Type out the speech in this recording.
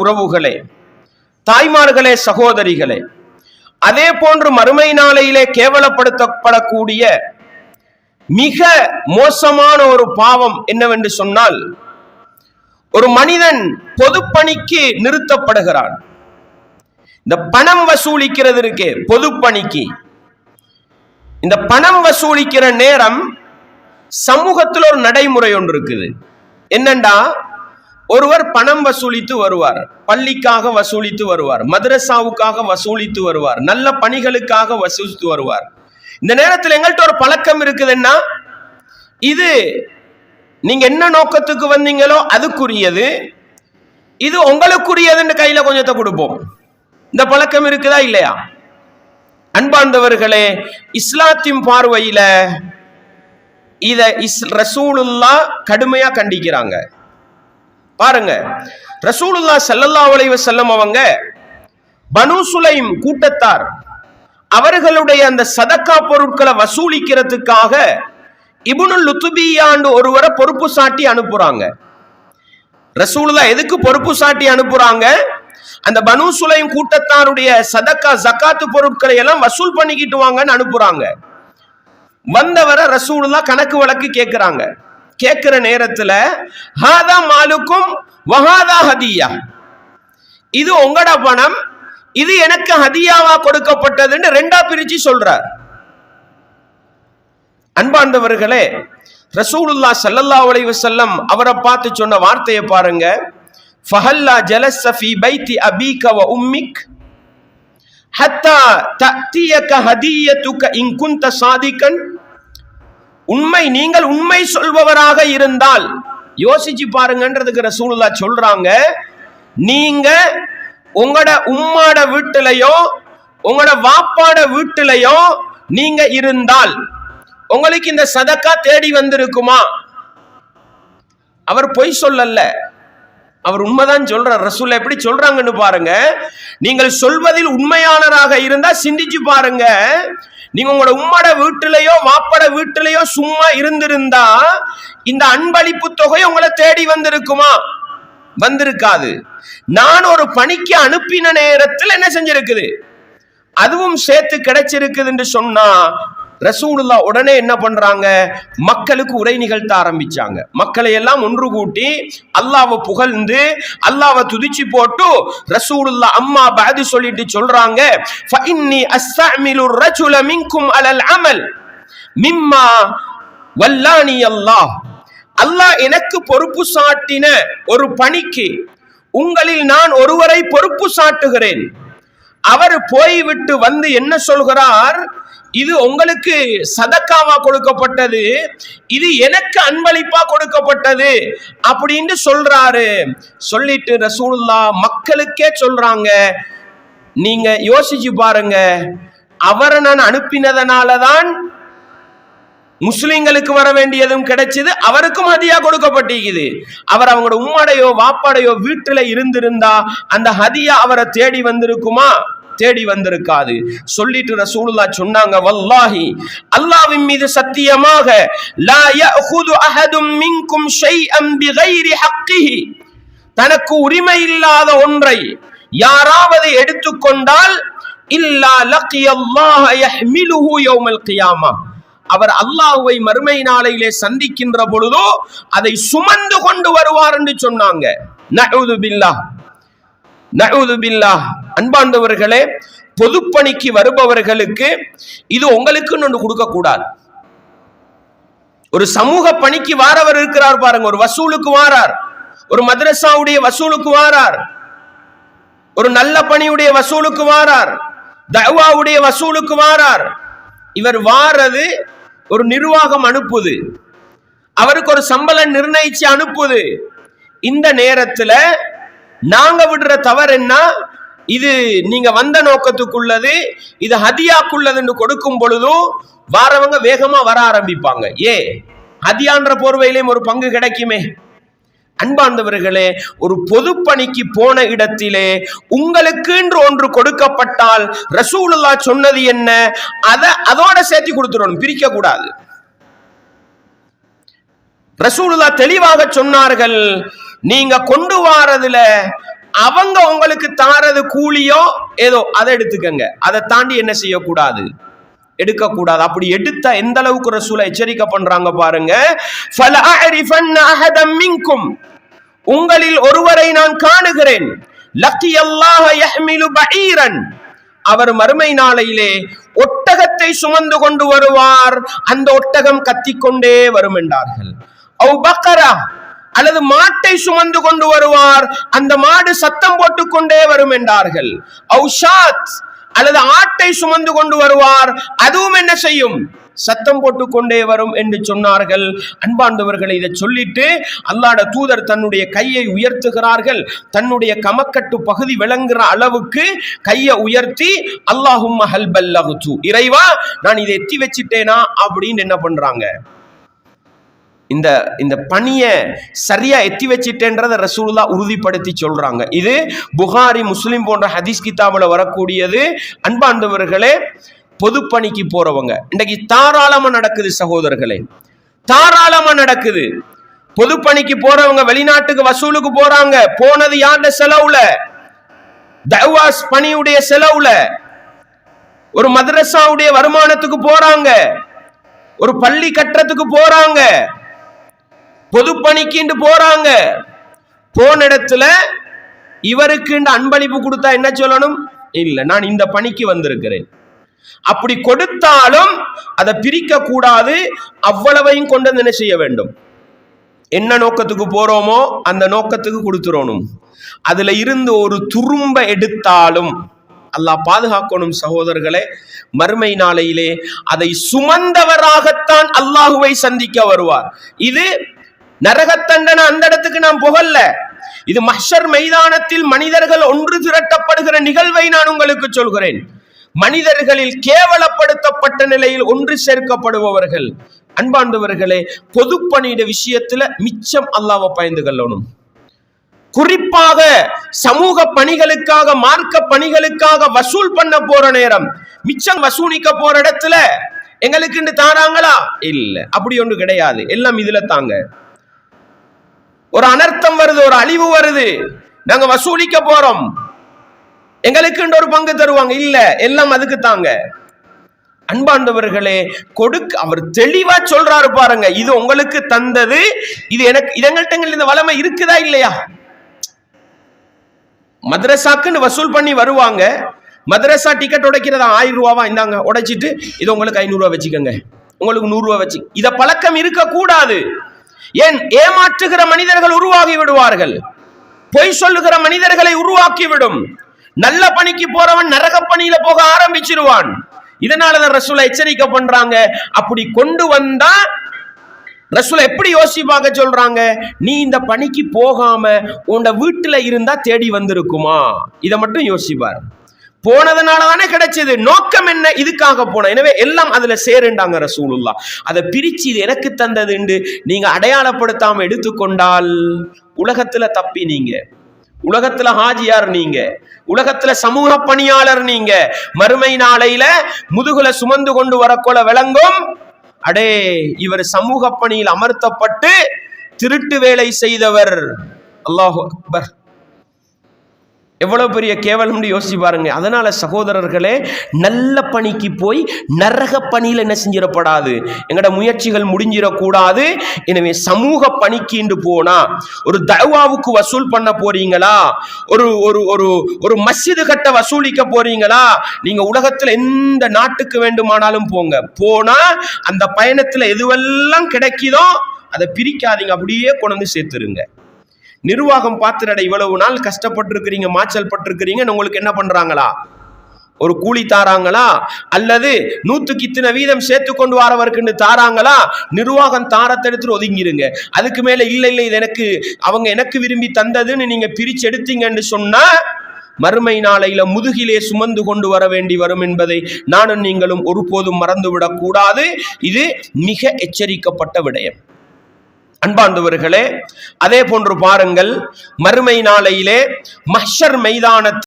உறவுகளே தாய்மார்களே சகோதரிகளே அதே போன்று மறுமை நாளையிலே கேவலப்படுத்தப்படக்கூடிய மிக மோசமான ஒரு பாவம் என்னவென்று சொன்னால் ஒரு மனிதன் பொதுப்பணிக்கு நிறுத்தப்படுகிறான். இந்த பணம் வசூலிக்கிறது இருக்கே பொதுப்பணிக்கு. இந்த பணம் வசூலிக்கிற நேரம் சமூகத்தில் ஒரு நடைமுறை ஒன்று இருக்குது. என்னண்டா? ஒருவர் பணம் வசூலித்து வருவார் பள்ளிக்காக வசூலித்து வருவார் மதரசாவுக்காக வசூலித்து வருவார் நல்ல பணிகளுக்காக வசூலித்து வருவார். இந்த நேரத்தில் எங்கள்கிட்ட ஒரு பழக்கம் இருக்குதுன்னா இது நீங்க என்ன நோக்கத்துக்கு வந்தீங்களோ அதுக்குரியது இது உங்களுக்குரியதுன்னு கையில கொஞ்சத்தை கொடுப்போம். இந்த பழக்கம் இருக்குதா இல்லையா? அன்பாந்தவர்களே இஸ்லாத்தின் பார்வையில இத இஸ் ரசூலுல்லா கடுமையா கண்டிக்கிறாங்க. பாருங்க. ரசூலுல்லா செல்லல்லா உழைவ செல்லம் அவங்க பனு சுலைம் கூட்டத்தார் அவர்களுடைய அந்த சதக்கா பொருட்களை வசூலிக்கிறதுக்காக இபுனு லுத்துபியாண்டு ஒருவரை பொறுப்பு சாட்டி அனுப்புறாங்க. ரசூலுல்லா எதுக்கு பொறுப்பு சாட்டி அனுப்புறாங்க? அந்த பனு சுலைம் கூட்டத்தாருடைய சதக்கா ஜக்காத்து பொருட்களை எல்லாம் வசூல் பண்ணிக்கிட்டு வாங்கன்னு அனுப்புறாங்க. வந்தவரை ரசூலுல்லா கணக்கு வழக்கு கேட்கிறாங்க. கேட்கிற நேரத்துல ஹாதா மாலுக்கும் வஹாதா ஹதியா. இது உங்களோட பணம் இது எனக்கு ஹதியாவா கொடுக்கப்பட்டதுன்னு ரெண்டா பிரிச்சு சொல்றார். அன்பாண்டவர்களே ரசூலுல்லா சல்லல்லா உலைவு செல்லம் அவரை பார்த்து சொன்ன வார்த்தையை பாருங்க. ஃபஹல்லா ஜலசஃபி ஃபீ பைத்தி அபீக வ உம்மிக் ஹத்தா தத்தியக ஹதிய துக்க இங்குந்த சாதிகன் உண்மை நீங்கள் உண்மை சொல்பவராக இருந்தால் யோசிச்சு பாருங்கன்றதுக்கு ரசூலுல்லா சொல்றாங்க நீங்க உங்களோட உம்மாட வீட்டிலையோ உங்களோட வாப்பாட வீட்டிலையோ நீங்க இருந்தால் உங்களுக்கு இந்த சதக்கா தேடி வந்திருக்குமா? அவர் பொய் சொல்லல. அவர் உண்மைதான் சொல்றார். ரசூல் எப்படி சொல்றாங்கன்னு பாருங்க. நீங்கள் சொல்வதில் உண்மையானராக இருந்தா சிந்திச்சு பாருங்க. நீங்க உங்களோட உம்மட வீட்டிலேயோ மாப்பட வீட்டிலேயோ சும்மா இருந்திருந்தா இந்த அன்பளிப்பு தொகை உங்களை தேடி வந்திருக்குமா? வந்திருக்காது. நான் ஒரு பணிக்கு அனுப்பின நேரத்தில் என்ன செஞ்சிருக்குது? அதுவும் சேர்த்து கிடைச்சிருக்குதுன்னு சொன்னா ரசூலுல்லா உடனே என்ன பண்றாங்க? மக்களுக்கு உரை நிகழ்த்த ஆரம்பிச்சாங்க. மக்களை எல்லாம் ஒன்று கூட்டி அல்லாவை புகழ்ந்து அல்லாவை துதிச்சு போட்டு ரசூலுல்லா அம்மா பாதி சொல்லிட்டு சொல்றாங்க ஃபஇன்னி அஸ்தஅமிலு ரஜுல மின்கும் அலல் அமல் மிம்மா வல்லானி அல்லாஹ். அல்லாஹ் எனக்கு பொறுப்பு சாட்டின ஒரு பணிக்கு உங்களில் நான் ஒருவரை பொறுப்பு சாட்டுகிறேன். அவர் போய்விட்டு வந்து என்ன சொல்கிறார்? இது உங்களுக்கு சதக்காவா கொடுக்கப்பட்டது? இது எனக்கு அன்பளிப்பா கொடுக்கப்பட்டது அப்படின்னு சொல்றாரு. சொல்லிட்டு ரசூல்லா மக்களுக்கே சொல்றாங்க. நீங்க யோசிச்சு பாருங்க. அவரை நான் அனுப்பினதனால தான் முஸ்லிம்களுக்கு வர வேண்டியதும் கிடைச்சது. அவருக்கும் ஹதியா கொடுக்கப்பட்டிருக்குது. அவர் அவங்களோட உம்மாடையோ வாப்பாடையோ வீட்டுல இருந்திருந்தா அந்த ஹதியா அவரை தேடி வந்திருக்குமா? தேடி வந்திருக்காது. சொல்லிட்டு ரசூலுல்லா சொன்னாங்க வல்லாஹி அல்லாஹ்வின் மீது சத்தியமாக லா யஅஹுது அஹதும் மின்கும் ஷைஅன் பிகைரி ஹக்கிஹி. தனக்கு உரிமை இல்லாத ஒன்றை யாராவது எடுத்துக்கொண்டால் இல்லா லக்கியல்லாஹ யஹ்மிலுஹு யௌமல் கியாமா. அவர் அல்லாஹுவை மறுமை நாளையிலே சந்திக்கின்ற பொழுதோ அதை சுமந்து கொண்டு வருவார் என்று சொன்னாங்க. நஊது பில்லாஹ் நவுதுபில்லா அன்பாண்டவர்களே பொதுப்பணிக்கு வருபவர்களுக்கு இது உங்களுக்குன்னு ஒன்று கொடுக்கக்கூடாது. ஒரு சமூக பணிக்கு வாரவர் இருக்கிறார் பாருங்க ஒரு வசூலுக்கு வாரார். ஒரு மதரசாவுடைய வசூலுக்கு வாரார். ஒரு நல்ல பணியுடைய வசூலுக்கு வாரார். தவாவுடைய வசூலுக்கு வாரார். இவர் வாரது ஒரு நிர்வாகம் அனுப்புது. அவருக்கு ஒரு சம்பளம் நிர்ணயிச்சு அனுப்புது. இந்த நேரத்துல நாங்க விடுற தவறு என்ன? இது நீங்க வந்த நோக்கத்துக்குள்ளது இது ஹதியாக்குள்ளதுன்னு கொடுக்கும் பொழுதும் வாரவங்க வேகமா வர ஆரம்பிப்பாங்க. ஏ ஹதியான்ற போர்வையிலையும் ஒரு பங்கு கிடைக்குமே. அன்பார்ந்தவர்களே ஒரு பொதுப்பணிக்கு போன இடத்திலே உங்களுக்கு என்று ஒன்று கொடுக்கப்பட்டால் ரசூலுல்லா சொன்னது என்ன? அதை அதோட சேர்த்து கொடுத்துடணும் பிரிக்க கூடாது. ரசூலுல்லா தெளிவாக சொன்னார்கள் நீங்க கொண்டு வாரதுல அவங்க உங்களுக்கு தாரது கூலியோ ஏதோ அதை எடுத்துக்கங்க. அதை தாண்டி என்ன செய்யக்கூடாது? எடுக்கக்கூடாது. அப்படி எடுத்த எந்த அளவுக்கு ரசூலை எச்சரிக்கை பண்றாங்க பாருங்க. உங்களில் ஒருவரை நான் காணுகிறேன். அவர் மறுமை நாளையிலே ஒட்டகத்தை சுமந்து கொண்டு வருவார். அந்த ஒட்டகம் கத்திக்கொண்டே வரும் என்றார்கள் அல்லது மாட்டை சுமந்து கொண்டு வருவார். அந்த மாடு சத்தம் போட்டுக்கொண்டே வரும் என்றார்கள். ஔஷாத் அல்லது ஆட்டை சுமந்து கொண்டு வருவார். அதுவும் என்ன செய்யும்? சத்தம் போட்டுக்கொண்டே வரும் என்று சொன்னார்கள். அன்பாண்டவர்களை இதை சொல்லிட்டு அல்லாட தூதர் தன்னுடைய கையை உயர்த்துகிறார்கள். தன்னுடைய கமக்கட்டு பகுதி விளங்குற அளவுக்கு கையை உயர்த்தி அல்லாஹும் இறைவா நான் இதை எத்தி வச்சிட்டேனா? அப்படின்னு என்ன பண்றாங்க. இந்த இந்த பணியை சரியா எத்தி வச்சிட்டேன்றத ரசூலுல்லா உறுதிப்படுத்தி சொல்றாங்க. இது புகாரி முஸ்லிம் போன்ற ஹதீஸ் கிதாபில் வரக்கூடியது. அன்பாண்டவர்களே பொதுப்பணிக்கு போறவங்க இன்றைக்கு தாராளமா நடக்குது சகோதரர்களே. தாராளமா நடக்குது. பொதுப்பணிக்கு போறவங்க வெளிநாட்டுக்கு வசூலுக்கு போறாங்க. போனது யார்ட செலவுல? தவாஸ் பணியுடைய செலவுல. ஒரு மதரசாவுடைய வருமானத்துக்கு போறாங்க. ஒரு பள்ளி கட்டுறதுக்கு போறாங்க. பொதுப்பணிக்குண்டு போறாங்க. போன இடத்துல இவருக்கு அன்பளிப்பு கொடுத்தா என்ன சொல்லணும்? இல்ல நான் இந்த பணிக்கு வந்திருக்கிறேன். அப்படி கொடுத்தாலும் அதை பிரிக்க கூடாது அவ்வளவையும் கொண்டு வந்து என்ன செய்ய வேண்டும்? என்ன நோக்கத்துக்கு போறோமோ அந்த நோக்கத்துக்கு கொடுத்துடணும் அதுல இருந்து ஒரு துரும்ப எடுத்தாலும் அல்லாஹ் பாதுகாக்கணும் சகோதரர்களே. மறுமை நாளையிலே அதை சுமந்தவராகத்தான் அல்லாஹுவை சந்திக்க வருவார். இது நரகத்தண்டனை அந்த இடத்துக்கு நான் புகல்ல. இது மஷர் மைதானத்தில் மனிதர்கள் ஒன்று திரட்டப்படுகிற நிகழ்வை நான் உங்களுக்கு சொல்கிறேன். மனிதர்களில் கேவலப்படுத்தப்பட்ட நிலையில் ஒன்று சேர்க்கப்படுபவர்கள். அன்பாண்டவர்களே பொதுப்பணியிட விஷயத்துல மிச்சம் அல்லாவை பயந்து கொள்ளணும். குறிப்பாக சமூக பணிகளுக்காக மார்க்க பணிகளுக்காக வசூல் பண்ண போற நேரம் மிச்சம் வசூலிக்க போற இடத்துல எங்களுக்கு தாராங்களா இல்ல. அப்படி ஒன்று கிடையாது. எல்லாம் இதுல தாங்க. ஒரு அனர்த்தம் வருது ஒரு அழிவு வருது. நாங்க வசூலிக்க போறோம். எங்களுக்கு ஒரு பங்கு தருவாங்க. இல்ல எல்லாம் அதுக்கு தாங்க. அன்பாண்டவர்களே கொடுக்க அவர் தெளிவா சொல்றாரு பாருங்க. இது உங்களுக்கு தந்தது. இது எனக்கு இதங்கள்ட்ட இந்த வளமை இருக்குதா இல்லையா? மதரசாக்குன்னு வசூல் பண்ணி வருவாங்க. மதரசா டிக்கெட் உடைக்கிறதா ஆயிரம் ரூபாவா இந்தாங்க. உடைச்சிட்டு இது உங்களுக்கு ஐநூறுரூவா வச்சுக்கோங்க. உங்களுக்கு நூறுரூவா வச்சு இதை பழக்கம் இருக்கக்கூடாது. ஏன் ஏமாற்றுகிற மனிதர்கள் உருவாகி விடுவார்கள்? பொய் சொல்லுகிற மனிதர்களை உருவாக்கி விடும் நல்ல பணிக்கு போறவன் நரக பணியில போக ஆரம்பிச்சிருவான். இதனாலதான் ரசூலை எச்சரிக்கை பண்றாங்க. அப்படி கொண்டு வந்தா ரசூலை எப்படி யோசிப்பாங்க சொல்றாங்க? நீ இந்த பணிக்கு போகாம உன்னோட வீட்டுல இருந்தா தேடி வந்திருக்குமா? இதை மட்டும் யோசிப்பார். போனதுனால தானே கிடைச்சது. நோக்கம் என்ன? இதுக்காக போன எனவே எல்லாம் அதுல சேருண்டாங்க ரசூலுல்லா அதை பிரிச்சு இது எனக்கு தந்ததுண்டு நீங்க அடையாளப்படுத்தாம எடுத்துக்கொண்டால் உலகத்துல தப்பி நீங்க உலகத்துல ஹாஜியார் நீங்க. உலகத்துல சமூக பணியாளர் நீங்க. மறுமை நாளையில முதுகுல சுமந்து கொண்டு வரக்கொள்ள விளங்கும். அடே இவர் சமூக பணியில் அமர்த்தப்பட்டு திருட்டு வேலை செய்தவர். அல்லாஹு அக்பர். எவ்வளோ பெரிய கேவலம்னு யோசிச்சு பாருங்க. அதனால் சகோதரர்களே நல்ல பணிக்கு போய் நரக பணியில் என்ன செஞ்சிடப்படாது. எங்களோட முயற்சிகள் முடிஞ்சிடக்கூடாது. எனவே சமூக பணிக்கு இன்று போனா ஒரு தவாவுக்கு வசூல் பண்ண போறீங்களா? ஒரு ஒரு ஒரு ஒரு மசிது கட்ட வசூலிக்க போறீங்களா? நீங்கள் உலகத்தில் எந்த நாட்டுக்கு வேண்டுமானாலும் போங்க. போனால் அந்த பயணத்தில் எதுவெல்லாம் கிடைக்குதோ அதை பிரிக்காதீங்க. அப்படியே கொண்டு வந்து சேர்த்துருங்க. நிர்வாகம் பார்த்துடட இவ்வளவு நாள் கஷ்டப்பட்டிருக்கிறீங்க மாச்சல் பட்டிருக்கிறீங்க உங்களுக்கு என்ன பண்றாங்களா? ஒரு கூலி தாராங்களா? அல்லது நூத்துக்கு இத்தனை வீதம் சேர்த்து கொண்டு வரவருக்குன்னு தாராங்களா? நிர்வாகம் தாரத்தெடுத்துட்டு ஒதுங்கிருங்க. அதுக்கு மேல இல்ல இல்ல இது எனக்கு அவங்க எனக்கு விரும்பி தந்ததுன்னு நீங்க பிரிச்சு எடுத்தீங்கன்னு சொன்னா மறுமை நாளையில முதுகிலே சுமந்து கொண்டு வர வேண்டி வரும் என்பதை நானும் நீங்களும் ஒருபோதும் மறந்துவிடக் கூடாது இது மிக எச்சரிக்கப்பட்ட விடயம். அன்பார்ந்தவர்களே அதே போன்று பாருங்கள் மறுமை நாளையிலே மஹ்ஷர் மைதானத்தில்